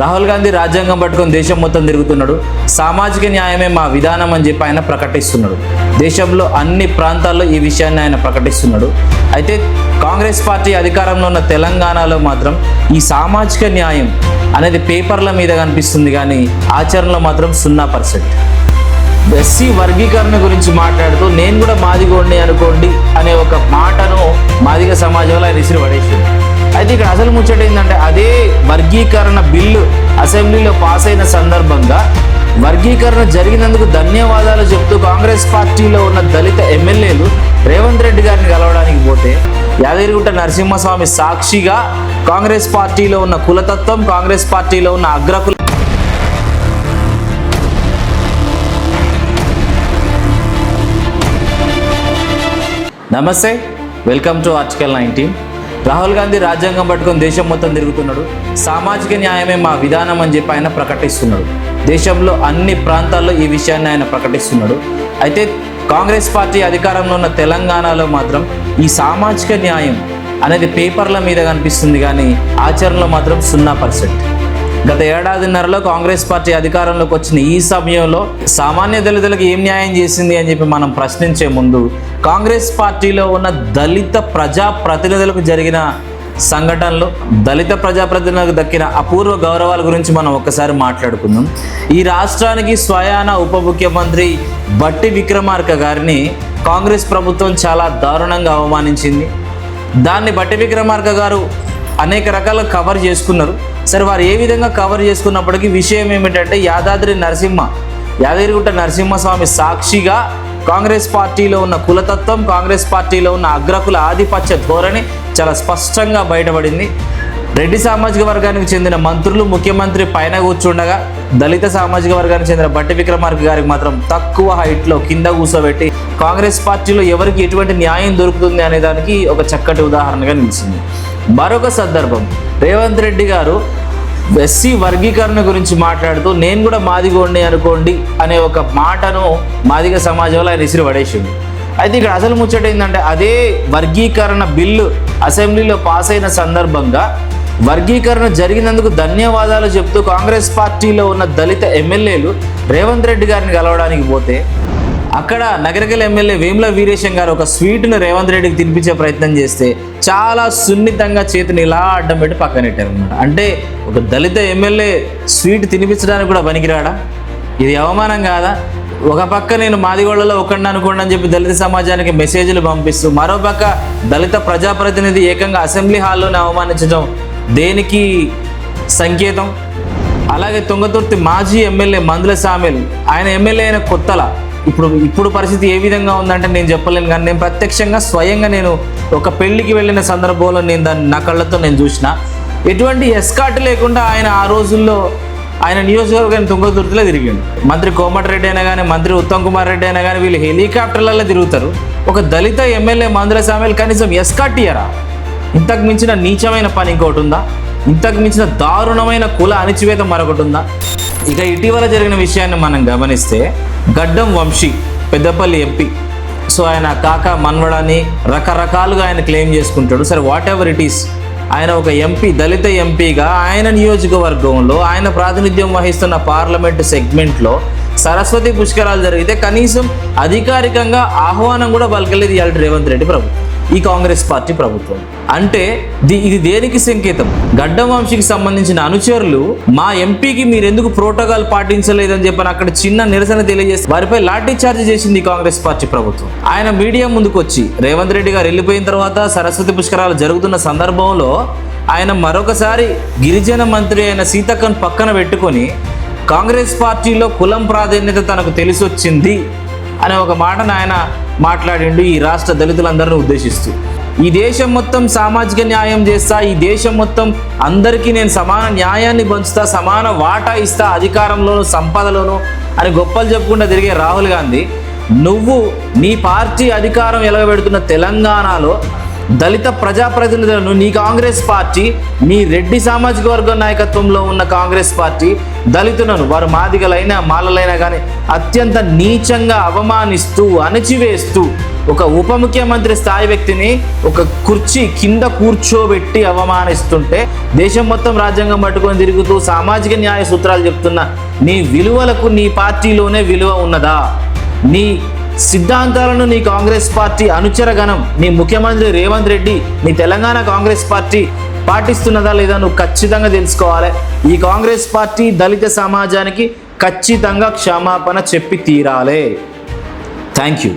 రాహుల్ గాంధీ రాజ్యాంగం పట్టుకొని దేశం మొత్తం తిరుగుతున్నాడు. సామాజిక న్యాయమే మా విధానం అని చెప్పి ఆయన ప్రకటిస్తున్నాడు. దేశంలో అన్ని ప్రాంతాల్లో ఈ విషయాన్ని ఆయన ప్రకటిస్తున్నాడు. అయితే కాంగ్రెస్ పార్టీ అధికారంలో ఉన్న తెలంగాణలో మాత్రం ఈ సామాజిక న్యాయం అనేది పేపర్ల మీద కనిపిస్తుంది కానీ ఆచరణలో మాత్రం సున్నా పర్సెంట్. ఎస్సీ వర్గీకరణ గురించి మాట్లాడుతూ నేను కూడా మాదిగోండి అనుకోండి అనే ఒక మాటను మాదిగ సమాజంలో ఆయన ఇసిరి పడేసింది అయితే ఇక్కడ అసలు ముచ్చట ఏంటంటే అదే వర్గీకరణ బిల్లు అసెంబ్లీలో పాస్ అయిన సందర్భంగా వర్గీకరణ జరిగినందుకు ధన్యవాదాలు చెప్తూ కాంగ్రెస్ పార్టీలో ఉన్న దళిత ఎమ్మెల్యేలు రేవంత్ రెడ్డి గారిని కలవడానికి పోతే యాదగిరిగుట్ట నరసింహస్వామి సాక్షిగా కాంగ్రెస్ పార్టీలో ఉన్న కులతత్వం కాంగ్రెస్ పార్టీలో ఉన్న అగ్రకుల నమస్తే. Welcome to article nineteen. Rahul Gandhi రాజ్యాంగం పట్టుకొని దేశం మొత్తం తిరుగుతున్నాడు. సామాజిక న్యాయమే మా విధానం అని చెప్పి ఆయన ప్రకటిస్తున్నాడు. దేశంలో అన్ని ప్రాంతాల్లో ఈ విషయాన్ని ఆయన ప్రకటిస్తున్నాడు. అయితే కాంగ్రెస్ పార్టీ అధికారంలో ఉన్న తెలంగాణలో మాత్రం ఈ సామాజిక న్యాయం అనేది పేపర్ల మీద కనిపిస్తుంది కానీ ఆచరణలో మాత్రం సున్నా పర్సెంట్. గత ఏడాదిన్నరలో కాంగ్రెస్ పార్టీ అధికారంలోకి వచ్చిన ఈ సమయంలో సామాన్య దళితులకు ఏం న్యాయం చేసింది అని చెప్పి మనం ప్రశ్నించే ముందు కాంగ్రెస్ పార్టీలో ఉన్న దళిత ప్రజా ప్రతినిధులకు జరిగిన సంఘటనలు దళిత ప్రజాప్రతినిధులకు దక్కిన అపూర్వ గౌరవాల గురించి మనం ఒక్కసారి మాట్లాడుకుందాం. ఈ రాష్ట్రానికి స్వయాన ఉప ముఖ్యమంత్రి బట్టి విక్రమార్క గారిని కాంగ్రెస్ ప్రభుత్వం చాలా దారుణంగా అవమానించింది. దాన్ని బట్టి విక్రమార్క గారు అనేక రకాల కవర్ చేసుకున్నారు. సరే వారు ఏ విధంగా కవర్ చేసుకున్నప్పటికీ విషయం ఏమిటంటే యాదాద్రి నరసింహ యాదగిరిగుట్ట నరసింహస్వామి సాక్షిగా కాంగ్రెస్ పార్టీలో ఉన్న కులతత్వం కాంగ్రెస్ పార్టీలో ఉన్న అగ్రకుల ఆధిపత్య ధోరణి చాలా స్పష్టంగా బయటపడింది. రెడ్డి సామాజిక వర్గానికి చెందిన మంత్రులు ముఖ్యమంత్రి పైన కూర్చుండగా దళిత సామాజిక వర్గానికి చెందిన బట్టి విక్రమార్క గారికి మాత్రం తక్కువ హైట్లో కింద కూర్చోబెట్టి కాంగ్రెస్ పార్టీలో ఎవరికి ఎటువంటి న్యాయం దొరుకుతుంది అనే దానికి ఒక చక్కటి ఉదాహరణగా నిలిచింది. మరొక సందర్భం రేవంత్ రెడ్డి గారు ఎస్సీ వర్గీకరణ గురించి మాట్లాడుతూ నేను కూడా మాదిగోండి అనుకోండి అనే ఒక మాటను మాదిగ సమాజంలో ఆయన ఇసిరి పడేసింది అయితే ఇక్కడ అసలు ముచ్చట ఏంటంటే అదే వర్గీకరణ బిల్లు అసెంబ్లీలో పాస్ అయిన సందర్భంగా వర్గీకరణ జరిగినందుకు ధన్యవాదాలు చెప్తూ కాంగ్రెస్ పార్టీలో ఉన్న దళిత ఎమ్మెల్యేలు రేవంత్ రెడ్డి గారిని కలవడానికి పోతే అక్కడ నగరకల్ ఎమ్మెల్యే వేముల వీరేశం గారు ఒక స్వీట్ను రేవంత్ రెడ్డికి తినిపించే ప్రయత్నం చేస్తే చాలా సున్నితంగా చేతిని ఇలా అడ్డం పెట్టి పక్కనెట్టారు అనమాట అంటే ఒక దళిత ఎమ్మెల్యే స్వీట్ తినిపించడానికి కూడా పనికిరాడా? ఇది అవమానం కాదా? ఒక పక్క నేను మాదిగోళ్ళలో ఒకడిని అనుకోండి అని చెప్పి దళిత సమాజానికి మెసేజ్లు పంపిస్తూ మరోపక్క దళిత ప్రజాప్రతినిధి ఏకంగా అసెంబ్లీ హాల్లోనే అవమానించడం దేనికి సంకేతం? అలాగే తుంగతుర్తి మాజీ ఎమ్మెల్యే మందుల సామెల్ ఆయన ఎమ్మెల్యే అయిన కొత్తల ఇప్పుడు ఇప్పుడు పరిస్థితి ఏ విధంగా ఉందంటే నేను చెప్పలేను కానీ నేను ప్రత్యక్షంగా స్వయంగా నేను ఒక పెళ్ళికి వెళ్ళిన సందర్భంలో నేను దాన్ని నా కళ్ళతో నేను చూసిన. ఎటువంటి ఎస్కాట్ లేకుండా ఆయన ఆ రోజుల్లో ఆయన నియోజకవర్గాన్ని తుంగతుర్తిలో తిరిగిండు. మంత్రి కోమటిరెడ్డి అయినా కానీ మంత్రి ఉత్తమ్ కుమార్ రెడ్డి అయినా కానీ వీళ్ళు హెలికాప్టర్లలో తిరుగుతారు. ఒక దళిత ఎమ్మెల్యే మందుల సామెల్ కనీసం ఎస్కాట్ ఇయ్యరా? ఇంతకు మించిన నీచమైన పని ఇంకోటి ఉందా? ఇంతకు మించిన దారుణమైన కుల అణిచివేత మరొకటి ఉందా? ఇక ఇటీవల జరిగిన విషయాన్ని మనం గమనిస్తే గడ్డం వంశీ పెద్దపల్లి ఎంపీ. సో ఆయన కాక మన్వడని రకరకాలుగా ఆయన క్లెయిమ్ చేసుకుంటాడు. సరే వాట్ ఎవర్ ఇట్ ఈస్ ఆయన ఒక ఎంపీ దళిత ఎంపీగా ఆయన నియోజకవర్గంలో ఆయన ప్రాతినిధ్యం వహిస్తున్న పార్లమెంట్ సెగ్మెంట్లో సరస్వతి పుష్కరాలు జరిగితే కనీసం అధికారికంగా ఆహ్వానం కూడా పలకలేదు ఇవాళ రేవంత్ రెడ్డి ప్రభుత్వం ఈ కాంగ్రెస్ పార్టీ ప్రభుత్వం. అంటే ఇది దేనికి సంకేతం? గడ్డం వంశీకి సంబంధించిన అనుచరులు మా ఎంపీకి మీరెందుకు ప్రోటోకాల్ పాటించలేదని చెప్పని అక్కడ చిన్న నిరసన తెలియజేసి వారిపై లాఠీ చార్జ్ చేసింది ఈ కాంగ్రెస్ పార్టీ ప్రభుత్వం. ఆయన మీడియా ముందుకు వచ్చి రేవంత్ రెడ్డి గారు వెళ్ళిపోయిన తర్వాత సరస్వతి పుష్కరాలు జరుగుతున్న సందర్భంలో ఆయన మరొకసారి గిరిజన మంత్రి అయిన సీతక్కను పక్కన పెట్టుకొని కాంగ్రెస్ పార్టీలో కులం ప్రాధాన్యత తనకు తెలిసొచ్చింది అనే ఒక మాటను ఆయన మాట్లాడిండు ఈ రాష్ట్ర దళితులందరిని ఉద్దేశిస్తూ. ఈ దేశం మొత్తం సామాజిక న్యాయం చేస్తా ఈ దేశం మొత్తం అందరికీ నేను సమాన న్యాయాన్ని పంచుతా సమాన వాటా ఇస్తా అధికారంలోను సంపదలోను అని గొప్పలు చెప్పుకుంటూ తిరిగే రాహుల్ గాంధీ నువ్వు నీ పార్టీ అధికారం ఎలగబెడుతున్న తెలంగాణలో దళిత ప్రజాప్రతినిధులను నీ కాంగ్రెస్ పార్టీ నీ రెడ్డి సామాజిక వర్గ నాయకత్వంలో ఉన్న కాంగ్రెస్ పార్టీ దళితులను వారు మాదిగలైనా మాలలైనా కానీ అత్యంత నీచంగా అవమానిస్తూ అణచివేస్తూ ఒక ఉప ముఖ్యమంత్రి స్థాయి వ్యక్తిని ఒక కుర్చీ కింద కూర్చోబెట్టి అవమానిస్తుంటే దేశం మొత్తం రాజ్యాంగం పట్టుకొని తిరుగుతూ సామాజిక న్యాయ సూత్రాలు చెప్తున్న నీ విలువలకు నీ పార్టీలోనే విలువ ఉన్నదా? నీ సిద్ధాంతాలను నీ కాంగ్రెస్ పార్టీ అనుచరగణం నీ ముఖ్యమంత్రి రేవంత్ రెడ్డి నీ తెలంగాణ కాంగ్రెస్ పార్టీ పాటిస్తున్నదా లేదా నువ్వు ఖచ్చితంగా తెలుసుకోవాలి. ఈ కాంగ్రెస్ పార్టీ దళిత సమాజానికి ఖచ్చితంగా క్షమాపణ చెప్పి తీరాలే. Thank you